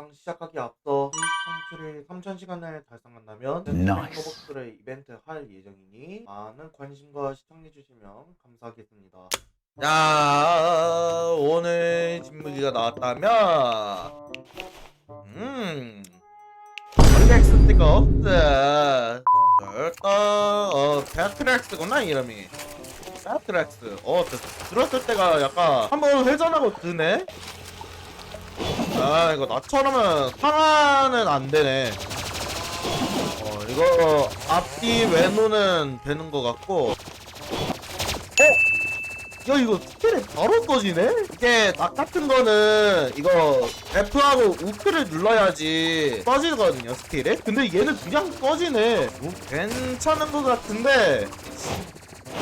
영상 시작하기 앞서 창출이 3,000시간을 달성한다면. 로벅스를 이벤트 할 예정이니 많은 관심과 시청해주시면 감사하겠습니다. 자 오늘 진무기가 나왔다면 음. 스티커 없어 일단 어 배트렉스구나 이름이. 배트렉스. 어 드- 들었을 때가 약간 한번 회전하고 드네 아 이거 나처럼은 상하는 안 되네. 어 이거 앞뒤 외노는 되는 것 같고. 어? 야 이거 스킬이 바로 꺼지네? 이게 낙 같은 거는 이거 F하고 우크를 눌러야지 꺼지거든요 스킬이 근데 얘는 그냥 꺼지네. 뭐 괜찮은 것 같은데.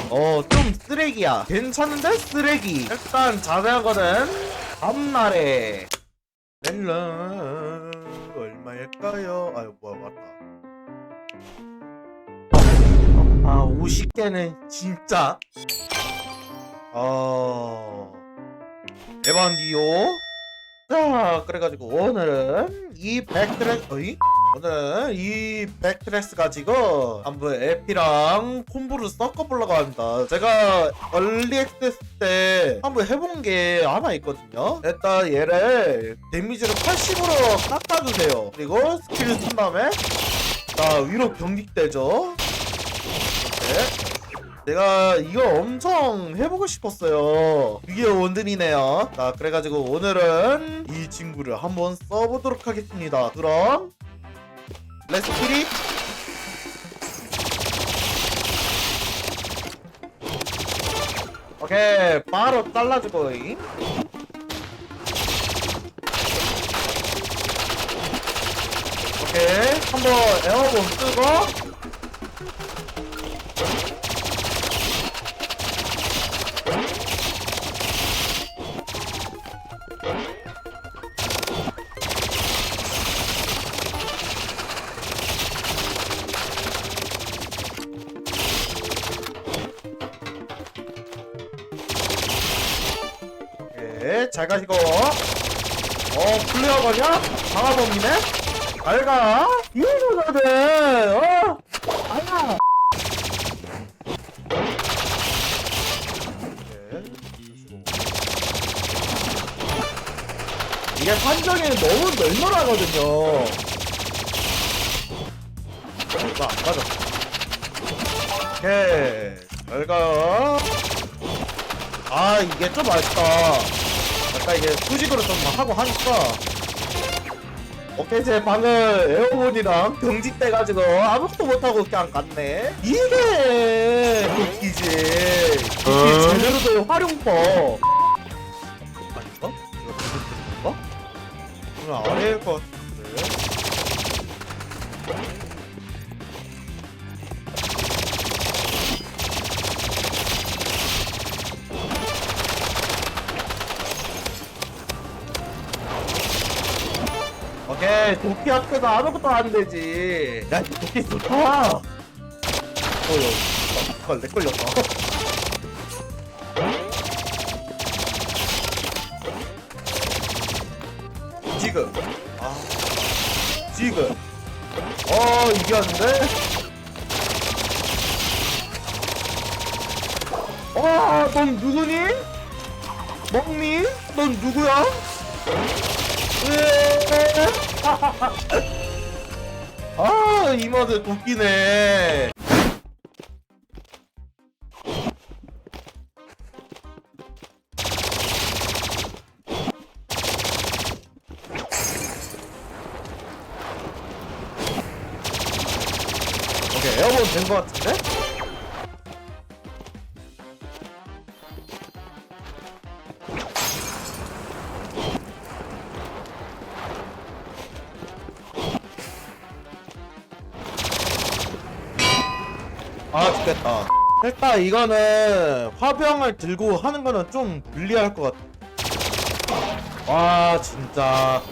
어 좀 쓰레기야. 괜찮은데 쓰레기. 일단 자세하거든 다음날에 렐라 얼마일까요? 아유 뭐야 맞다 아 50개는 진짜 어 에반디오 자 그래가지고 오늘은 이 백드레스 어이? 오늘은 이 백드레스 가지고 한번 에피랑 콤보를 섞어보려고 합니다 제가 얼리 액세스 때 한번 해본 게 하나 있거든요 일단 얘를 데미지를 80으로 깎아주세요 그리고 스킬을 쓴 다음에 자 위로 경직되죠 이렇게 내가 이거 엄청 해보고 싶었어요. 이게 원든이네요. 자, 그래가지고 오늘은 이 친구를 한번 써보도록 하겠습니다. 그럼 렛츠 키리 오케이 바로 잘라주고 잉. 오케이 한번 에어본 쓰고 오케이 잘 가시고 어 플레어 거냐? 방아범이네? 잘가 이 누나들 어? 아야 주시고. 이게 판정이 너무 널널하거든요 이거 안 맞아 오케이 잘가 아 이게 좀 아쉽다 아까 이게 수직으로 좀 하고 하니까. 오케이 제 방을 에어본이랑 경직 돼가지고 아무것도 못하고 그냥 갔네. 이게 도끼지 이게 제대로 된 활용법. 아닌가? 이거 된 건가? 오늘 아래일 것 같은 도끼 앞에서 아무것도 안 되지. 야 이 도끼 좋다 어여 헐, 내 걸렸다. 지금. 아 지금. 어 이겼는데? 아넌 누구니? 먹니? 넌 누구야? 아, 이 맛에 도끼네. 오케이, 에어본 된것 같은데? 아 죽겠다. 일단 이거는 화병을 들고 하는 거는 좀 불리할 것 같아. 와 진짜.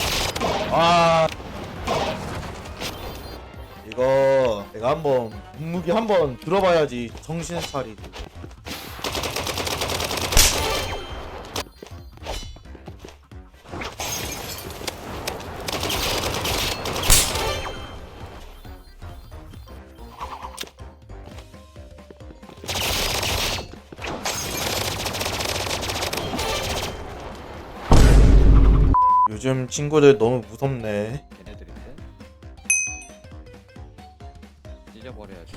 와 이거 내가 한번 무기 한번 들어봐야지 정신 차리지 요즘 친구들 너무 무섭네. 걔네들인데 찢어버려야지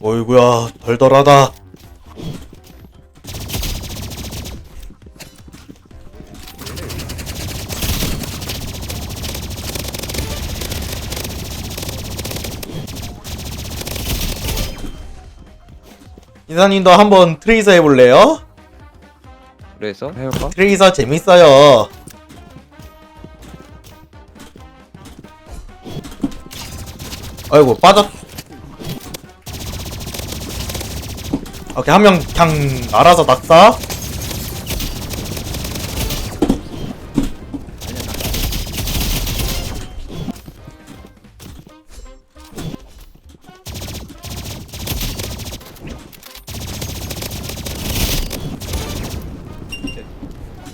어이구야 덜덜하다. 이사님도 한번 트레이서 해볼래요? 그래서 해볼까? 트레이서 재밌어요. 아이고 빠졌. 오케이 한 명 그냥 알아서 낙사.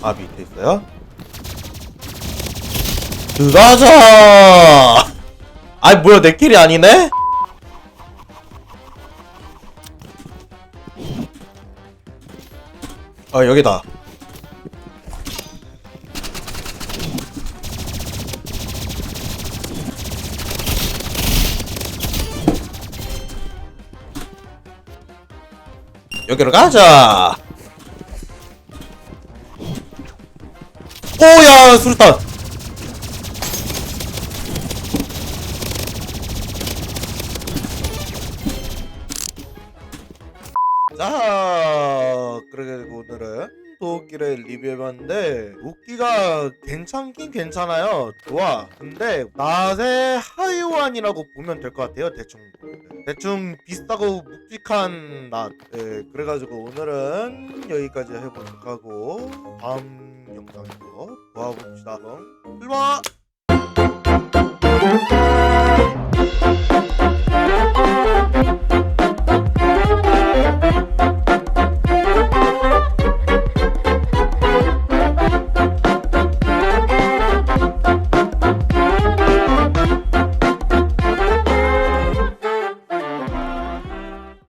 아 밑에 있어요? 들어가자! 아이 뭐야 내 길이 아니네? 아 여기다. 여기로 가자. 오야 수류탄 도끼를 리뷰해봤는데 도끼가 괜찮긴 괜찮아요. 좋아. 근데 낫의 하이완이라고 보면 될 것 같아요 대충. 대충 비싸고 묵직한 낫 네, 그래가지고 오늘은 여기까지 해보도록 하고 다음 영상에서 도와봅시다. 그럼 출발